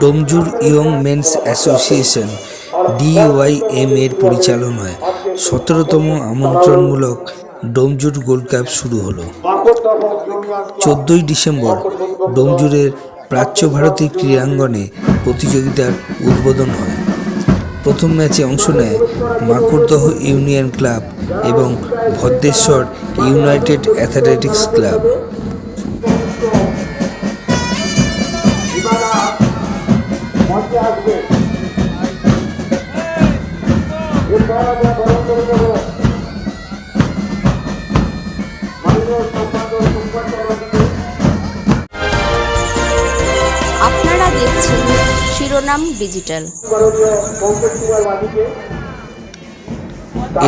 Domjur young men's association, DYM এর পরিচালনায় সতেরোতম আমন্ত্রণমূলক ডোমজুর গোল্ড কাপ শুরু হলো। চোদ্দোই ডিসেম্বর ডোমজুরের প্রাচ্য ভারতী ক্রীড়াঙ্গনে প্রতিযোগিতার উদ্বোধন হয়। প্রথম ম্যাচে অংশ নেয় মাকড়দহ ইউনিয়ন ক্লাব এবং ভদ্রেশ্বর ইউনাইটেড অ্যাথলেটিক্স ক্লাব। আপনারা দেখছেন শিরোনাম ডিজিটাল।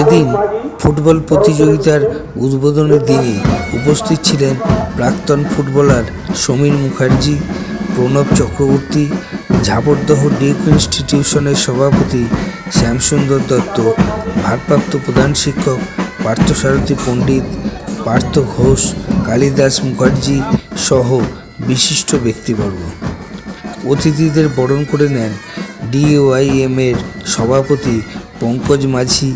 এদিন ফুটবল প্রতিযোগিতার উদ্বোধনের দিনে উপস্থিত ছিলেন প্রাক্তন ফুটবলার সমীর মুখার্জি প্রণব চক্রবর্তী ঝাপড়দহ ডিউক ইনস্টিটিউশনের সভাপতি শ্যামসুন্দর দত্ত, ভারপ্রাপ্ত প্রধান শিক্ষক পার্থসারথী পণ্ডিত পার্থ ঘোষ, কালিদাস মুখার্জি সহ বিশিষ্ট ব্যক্তিবর্গ। অতিথিদের বরণ করে নেন ডিওআইএম এর সভাপতি পঙ্কজ মাঝি,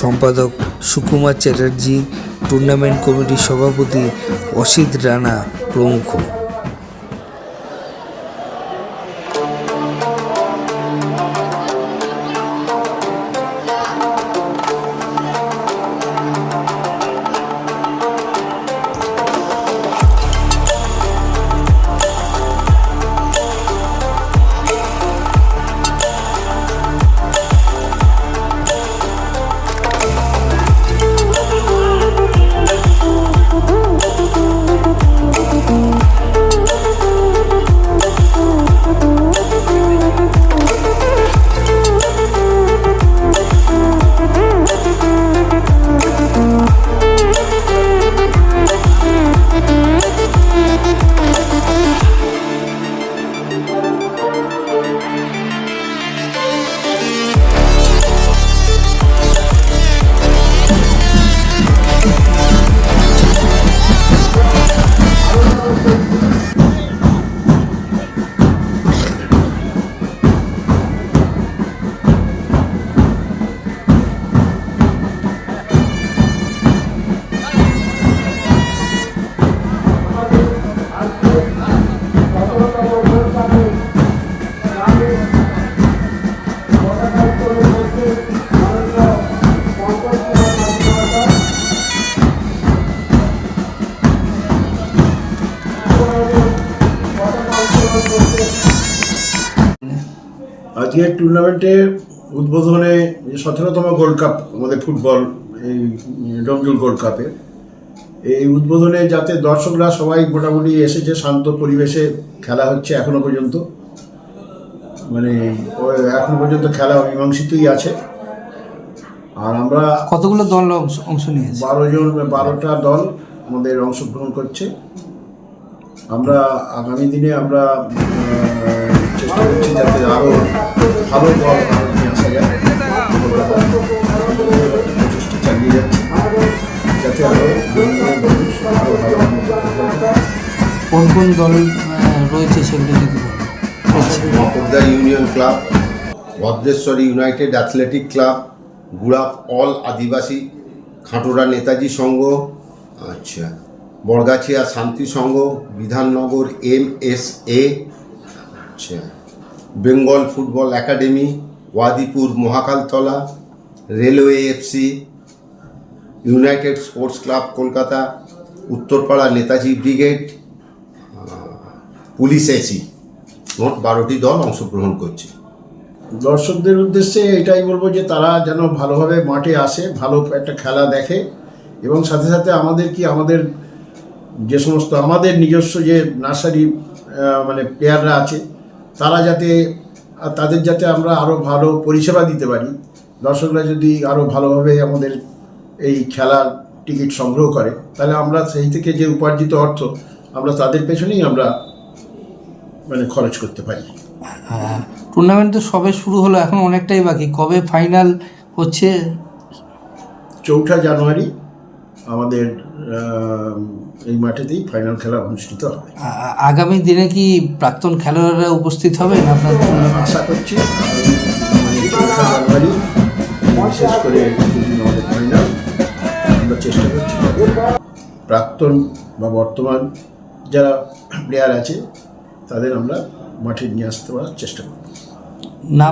সম্পাদক সুকুমার চ্যাটার্জি, টুর্নামেন্ট কমিটির সভাপতি অসিত রানা প্রমুখ। আজকের টুর্নামেন্টের উদ্বোধনে যে সতেরোতম গোল্ড কাপ আমাদের ফুটবল এই ডমজুল গোল্ড কাপে এই উদ্বোধনে যাতে দর্শকরা সবাই মোটামুটি এসেছে শান্ত পরিবেশে খেলা হচ্ছে এখনও পর্যন্ত। মানে এখনও পর্যন্ত খেলা অমীমাংসিতই আছে। আর আমরা কতগুলো দল অংশ- অংশ নিয়েছে? বারো জন বারোটা দল আমাদের অংশগ্রহণ করছে। আমরা আগামী দিনে আমরা যাতে আরও ভালো আরও নিয়ে আসা যায় চালিয়ে যাতে আরও কোন কোন দল রয়েছে সেগুলো যদি Makardah union club, Bhadreswari united athletic club, Gurap all Adivasi, Khatora Netaji Sangha আচ্ছা Baragachhia Shanti Sangha, Bidhannagar M S A আচ্ছা Bengal football academy, Wadipur Mahakaltala, railway FC, united sports club Kolkata, Uttarpara Netaji brigade police AC. মোট বারোটি দল অংশগ্রহণ করছে। দর্শকদের উদ্দেশ্যে এটাই বলব যে তারা যেন ভালোভাবে মাঠে আসে, ভালো একটা খেলা দেখে এবং সাথে সাথে আমাদের কি আমাদের যে সমস্ত আমাদের নিজস্ব যে নার্সারি মানে প্লেয়াররা আছে তারা যাতে তাদের যাতে আমরা আরও ভালো পরিষেবা দিতে পারি। দর্শকরা যদি আরও ভালোভাবে আমাদের এই খেলার টিকিট সংগ্রহ করে তাহলে আমরা সেই থেকে যে উপার্জিত অর্থ আমরা তাদের পেছনেই আমরা মানে খরচ করতে পারি। হ্যাঁ টুর্নামেন্ট তো সবে শুরু হলো এখন অনেকটাই বাকি। কবে ফাইনাল হচ্ছে? চৌঠা জানুয়ারি আমাদের এই মাঠেতেই ফাইনাল খেলা অনুষ্ঠিত হবে আগামী দিনে কি প্রাক্তন খেলোয়াড়রা উপস্থিত হবেন আপনার? আশা করছি মানে জানুয়ারি বিশেষ করে আমাদের ফাইনাল আমরা চেষ্টা করছি প্রাক্তন বা বর্তমান যারা প্লেয়ার আছে তাদের আমরা মাঠে নিয়ে আসতে পারার চেষ্টা করব না